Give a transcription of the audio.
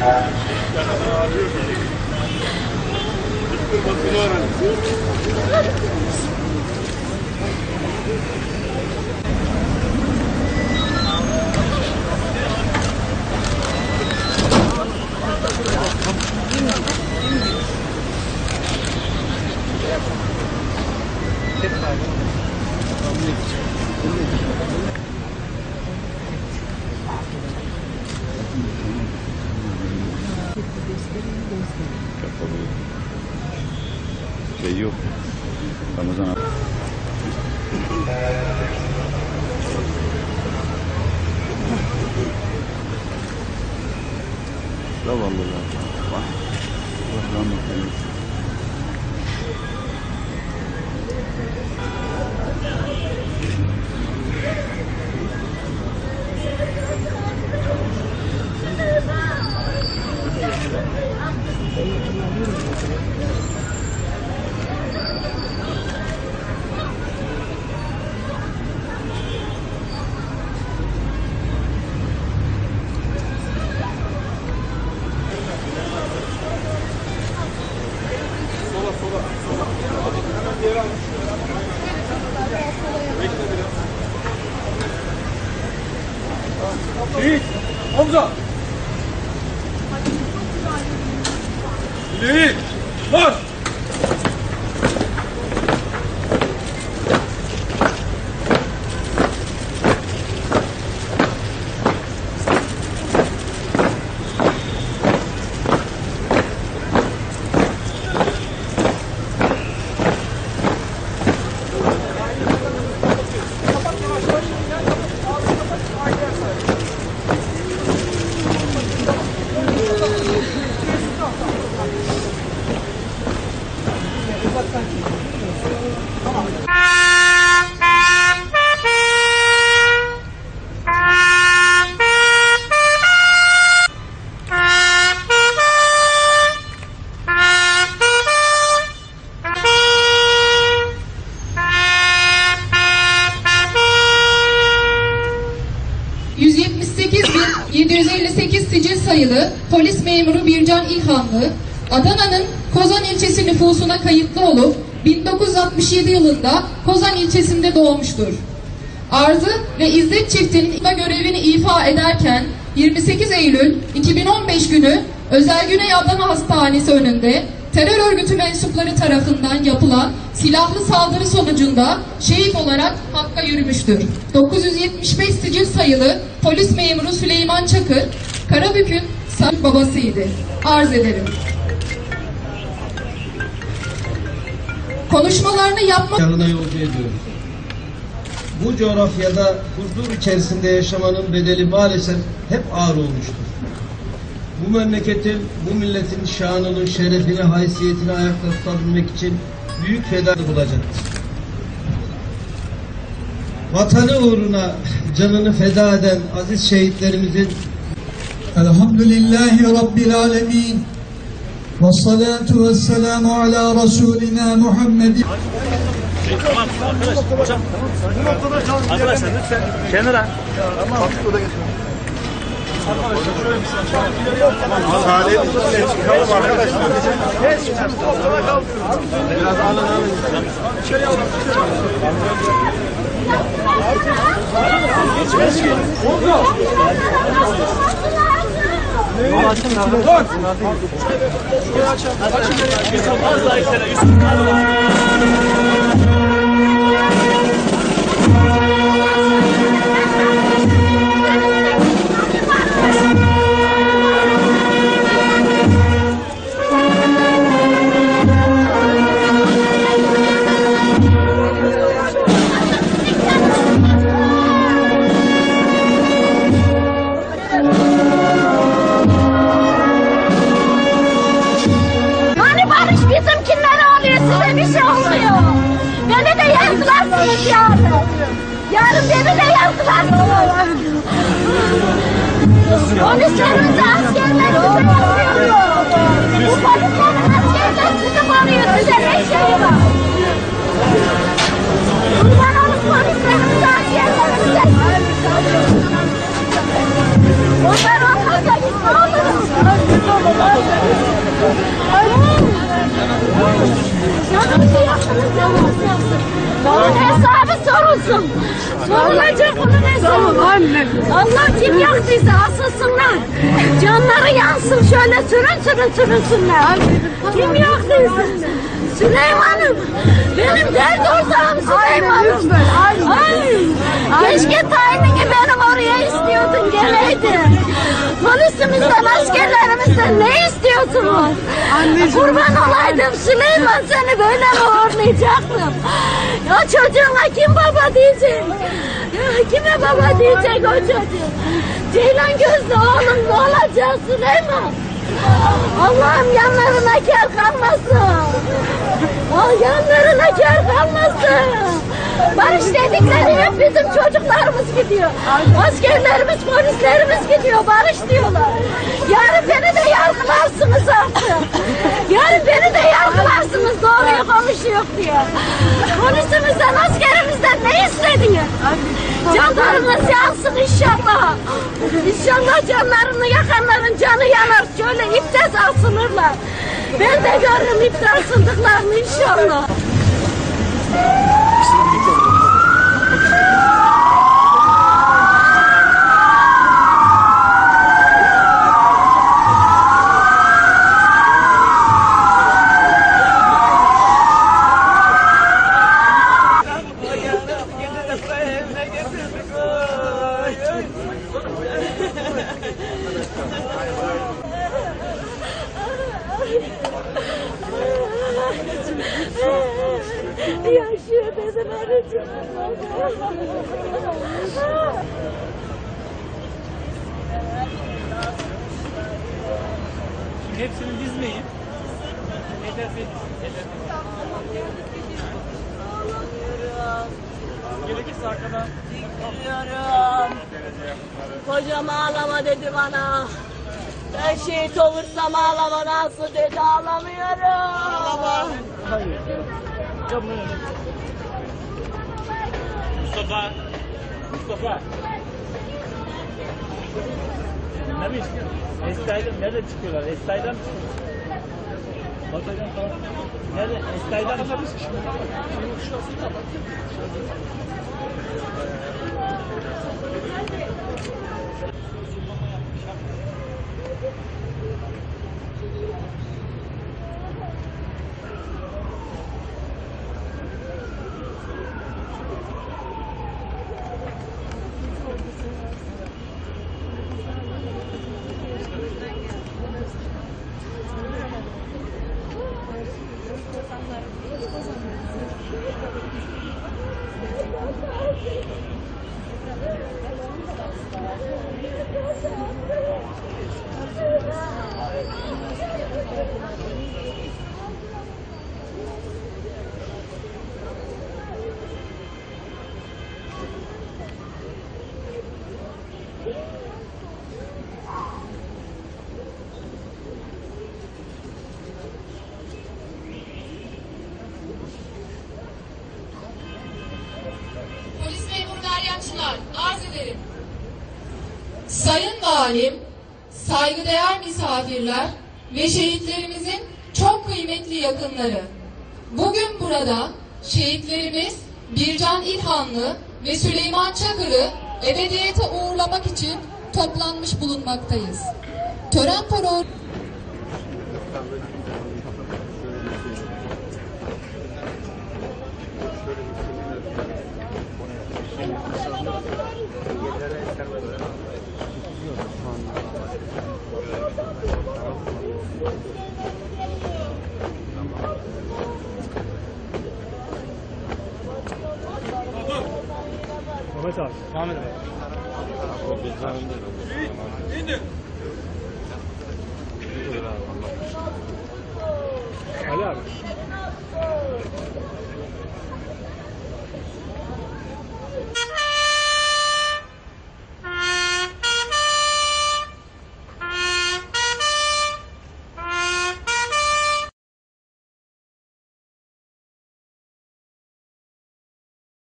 Kapalı. رمضان. لا والله. لا واحد Ih! Morto! ...178.758 sicil sayılı polis memuru Bircan İlhanlı, Adana'nın Kozan ilçesi nüfusuna kayıtlı olup 1967 yılında Kozan ilçesinde doğmuştur. Arzı ve İzzet çiftinin görevini ifa ederken 28 Eylül 2015 günü Özel Güney Adana Hastanesi önünde terör örgütü mensupları tarafından yapılan silahlı saldırı sonucunda şehit olarak Hakk'a yürümüştür. 975 sicil sayılı polis memuru Süleyman Çakır, Karabük'ün sağ babasıydı. Arz ederim. Konuşmalarını yapmak yanına yolcu ediyoruz. Bu coğrafyada huzur içerisinde yaşamanın bedeli maalesef hep ağır olmuştur. Bu memleketin, bu milletin şanını, şerefini, haysiyetini ayakta tutabilmek için büyük feda bulacaktır. Vatanı uğruna canını feda eden aziz şehitlerimizin Elhamdülillahi Rabbil Alemin. Ve salatu ve selamu ala Resulina Muhammedin. Arkadaşlar lütfen kenara. Az daha içeri. Yusuf. Hani yazdılarsınız yarın. Yarın beni de yazdılarsınız. Polislerimiz askerler bize yapıyor. Bu polislerin askerler sizi koruyor. Size ne şey var? Kurban hesabı. Allah kim yaktıysa asılsınlar. Canları yansın şöyle sürün sürün sürünsünler. Kim yaktıysa. Süleyman'ım. Benim dert ortağım Süleyman'ım. Ay. Keşke tayinini benim oraya istiyordun geleydin. Polisimizden, askerlerimizden ne istiyorsunuz? Kurban olaydım Süleyman seni böyle mi uğurlayacaktım? Ya çocuğuna kim baba diyecek? Ya kime baba diyecek o çocuk? Ceylan gözlü oğlum ne olacak Süleyman? Allah'ım yanlarına kar kalmasın. Ah yanlarına kar kalmasın. Barış dedikleri hep bizim çocuklarımız gidiyor. Askerlerimiz, polislerimiz gidiyor. Barış diyorlar. Yarın beni de yargılarsınız artık. Yarın beni de yargılarsınız doğruyu konuşuyor diye. Polisimizden, askerimizden ne istediniz? Canlarınız yansın inşallah. İnşallah canlarını yakanların canı yanar. Şöyle ipte asılırlar. Ben de görürüm ipte asıldıklarını inşallah. Yaşıyor dedim anneciğim. Hepsini dizmeyin. Yetersiz. Gerekirse arkadan. Biliyorum. Kocam ağlama dedi bana. Ben şehit olursam ağlama nasıl dedi ağlamıyorum. Ağlama. Mustafa. Mustafa. Namiş. Estay'dan nerede çıkıyorlar? Estay'dan mı çıkıyorlar? Batı'dan falan. Nerede? Estay'dan mı çıkıyorlar? Polis Thank you. Arz ederim. Sayın Valim, saygıdeğer misafirler ve şehitlerimizin çok kıymetli yakınları. Bugün burada şehitlerimiz Bircan İlhanlı ve Süleyman Çakır'ı ebediyete uğurlamak için toplanmış bulunmaktayız. Tören programı Helal.